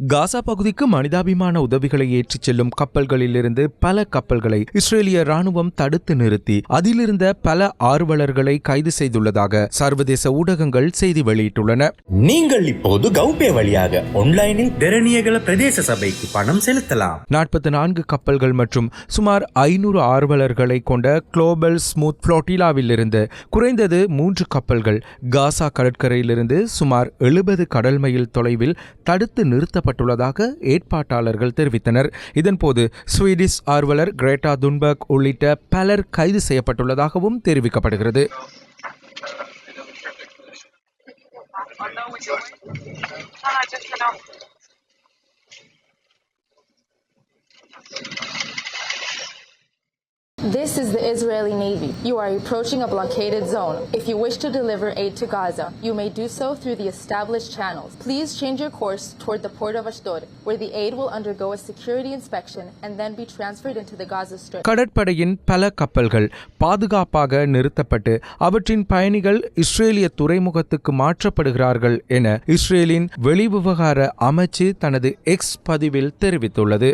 காசா பகுதிக்கு மனிதாபிமான உதவிகளை ஏற்றிச் செல்லும் கப்பல்களிலிருந்து பல கப்பல்களை இஸ்ரேலிய ராணுவம் தடுத்து நிறுத்தி அதிலிருந்த பல ஆர்வலர்களை கைது செய்துள்ளதாக சர்வதேச ஊடகங்கள் செய்தி வெளியிட்டுள்ளன. நீங்கள் இப்போது கௌபே வழியாக ஆன்லைனில் தெரணியகல பிரதேச சபைக்கு பணம் செலுத்தலாம். நாற்பத்தி நான்கு கப்பல்கள் மற்றும் சுமார் ஐநூறு ஆர்வலர்களை கொண்ட குளோபல் ஸ்மூத் புளோட்டிலாவில் இருந்து குறைந்தது மூன்று கப்பல்கள் காசா கடற்கரையிலிருந்து சுமார் எழுபது கடல் மைல் தொலைவில் தடுத்து நிறுத்தப்பட்டுள்ளதாக ஏற்பாட்டாளர்கள் தெரிவித்தனர். இதன்போது ஸ்வீடிஷ் ஆர்வலர் கிரேட்டா துன்பர்க் உள்ளிட்ட பலர் கைது செய்யப்பட்டுள்ளதாகவும் தெரிவிக்கப்படுகிறது. This is the Israeli Navy. You are approaching a blockaded zone. If you wish to deliver aid to Gaza, you may do so through the established channels. Please change your course toward the port of Ashdod, where the aid will undergo a security inspection and then be transferred into the Gaza Strip. கடற்படையின் பல கப்பல்கள் பாதுகாப்பாக நிறுத்தப்பட்டு அவற்றின் பயணிகள் இஸ்ரேலிய துறைமுகத்துக்கு மாற்றப்படுகிறார்கள் என இஸ்ரேலின் வெளிவிவகார அமைச்சு தனது எக்ஸ் பதிவில் தெரிவித்துள்ளது